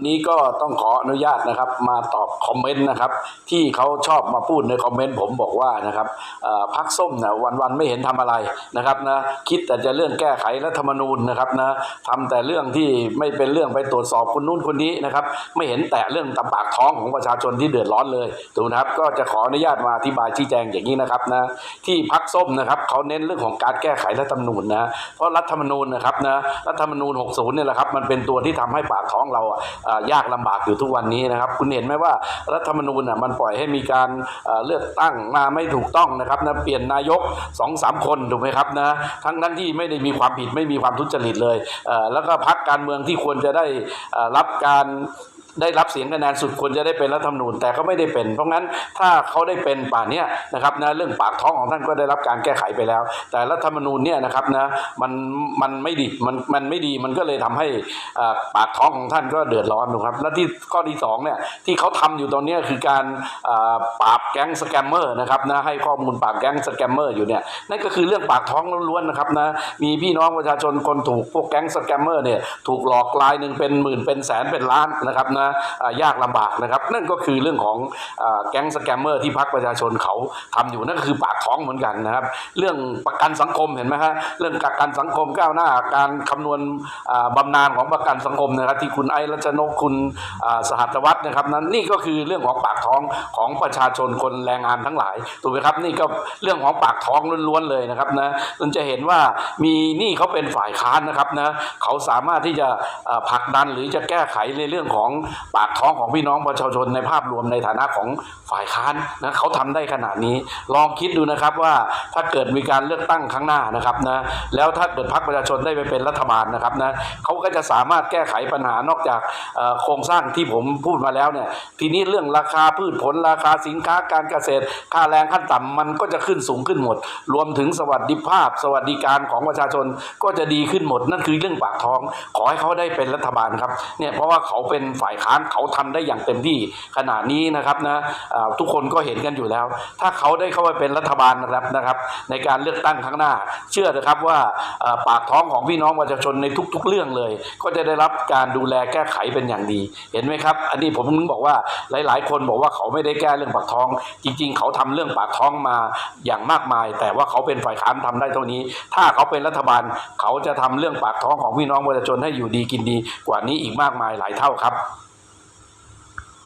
นี้ก็ต้องขออนุญาตนะครับมาตอบคอมเมนต์นะครับที่เขาชอบมาพูดในคอมเมนต์ผมบอกว่านะครับพักส้มนะวันๆไม่เห็นทำอะไรนะครับนะคิดแต่จะเรื่องแก้ไขรัฐธรรมนูญนะครับนะทำแต่เรื่องที่ไม่เป็นเรื่องไปตรวจสอบคนนู้นคนนี้นะครับไม่เห็นแตะเรื่องตำปากท้องของประชาชนที่เดือดร้อนเลยถูกนะครับก็จะขออนุญาตมาอธิบายชี้แจงอย่างนี้นะครับนะที่พักส้มนะครับเขาเน้นเรื่องของการแก้ไขรัฐธรรมนูญนะเพราะรัฐธรรมนูญนะครับนะรัฐธรรมนูญ 60เนี่ยแหละครับมันเป็นตัวที่ทำให้ปากท้องเราอะอ่ายากลำบากอยู่ทุกวันนี้นะครับ คุณเห็นไหมว่ารัฐธรรมนูญอะมันปล่อยให้มีการเลือกตั้งมาไม่ถูกต้องนะครับนะเปลี่ยนนายก2อสามคนถูกไหมครับนะทั้งนั้นที่ไม่ได้มีความผิดไม่มีความทุจริตเลยแล้วก็พักการเมืองที่ควรจะได้รับการ ได้รับเสียงคะแนนสุดควรจะได้เป็นรัฐธรรมนูญแต่เขาไม่ได้เป็น เพราะงั้นถ้าเขาได้เป็นป่านนี้นะครับนะเรื่องปากท้องของท่านก็ได้รับการแก้ไขไปแล้ว แต่รัฐธรรมนูญเนี่ยนะครับนะมันมันไม่ดีมันมันไม่ดีมันก็เลยทำให้อ่าปากท้องของท่านก็เดือดร้อนนะครับและที่ข้อที่สองเนี่ยที่เขาทำอยู่ตอนนี้คือการอ่าปราบแก๊งสแกมเมอร์นะครับนะให้ข้อมูลปราบแก๊งสแกมเมอร์อยู่เนี่ยนั่นก็คือเรื่องปากท้องล้วนๆนะครับนะมีพี่น้องประชาชนคนถูกพวกแก๊งสแกมเมอร์เนี่ยถูกหลอกรายหนึ่งเป็นหมื่นเป็นแสนเป็นล้านนะครับนะยากลำบากนะครับ นั่นก็คือเรื่องของอแก๊งสแกมเมอร์ที่พักประชาชนเขาทำอยู่นั่นก็คือปากท้องเหมือนกันนะครับ เรื่องประกันสังคมเห็นไหมฮะเรื่องประกันสังคมก้าวหน้า การคำนวณอ่าบำนาญของประกันสังคมนะครับ ที่คุณไอรัชนกคุณสหัสวัฒน์นะครับนั้นนี่ก็คือเรื่องของปากท้องของประชาชนคนแรงงานทั้งหลายถูกไหมครับนี่ก็เรื่องของปากท้องล้วนๆเลยนะครับนะมันจะเห็นว่ามีนี่เขาเป็นฝ่ายค้านนะครับนะเขาสามารถที่จะผลักดันหรือจะแก้ไขในเรื่องของปากท้องของพี่น้องประชาชนในภาพรวมในฐานะของฝ่ายค้านนะเขาทำได้ขนาดนี้ ลองคิดดูนะครับว่าถ้าเกิดมีการเลือกตั้งครั้งหน้านะครับนะแล้วถ้าเกิดพรรคประชาชนได้ไปเป็นรัฐบาลนะครับนะเขาก็จะสามารถแก้ไขปัญหานอกจากโครงสร้างที่ผมพูดมาแล้วเนี่ยทีนี้เรื่องราคาพืชผลราคาสินค้าการเกษตร ค่าแรงขั้นต่ำมันก็จะขึ้นสูงขึ้นหมด รวมถึงสวัสดิภาพ สวัสดิการของประชาชนก็จะดีขึ้นหมด นั่นคือเรื่องปากท้อง ขอให้เขาได้เป็นรัฐบาลครับเนี่ยเพราะว่าเขาเป็นฝ่ายค้านเขาทำได้อย่างเต็มที่ขณะนี้นะครับนะทุกคนก็เห็นกันอยู่แล้ว ถ้าเขาได้เข้าไปเป็นรัฐบาลนะครับนะครับ ในการเลือกตั้งครั้งหน้า เชื่อเถอะครับว่าปากท้องของพี่น้องประชาชนในทุก ๆ เรื่องเลย ก็จะได้รับการดูแลแก้ไขเป็นอย่างดี เห็นไหมครับ อันนี้ผมถึงบอกว่าหลาย ๆ คนบอกว่าเขาไม่ได้แก้เรื่องปากท้อง จริง ๆ เขาทำเรื่องปากท้องมาอย่างมากมาย แต่ว่าเขาเป็นฝ่ายค้านทำได้เท่านี้ ถ้าเขาเป็นรัฐบาลเขาจะทำเรื่องปากท้องของพี่น้องประชาชนให้อยู่ดีกินดีกว่านี้อีกมากมายหลายเท่าครับ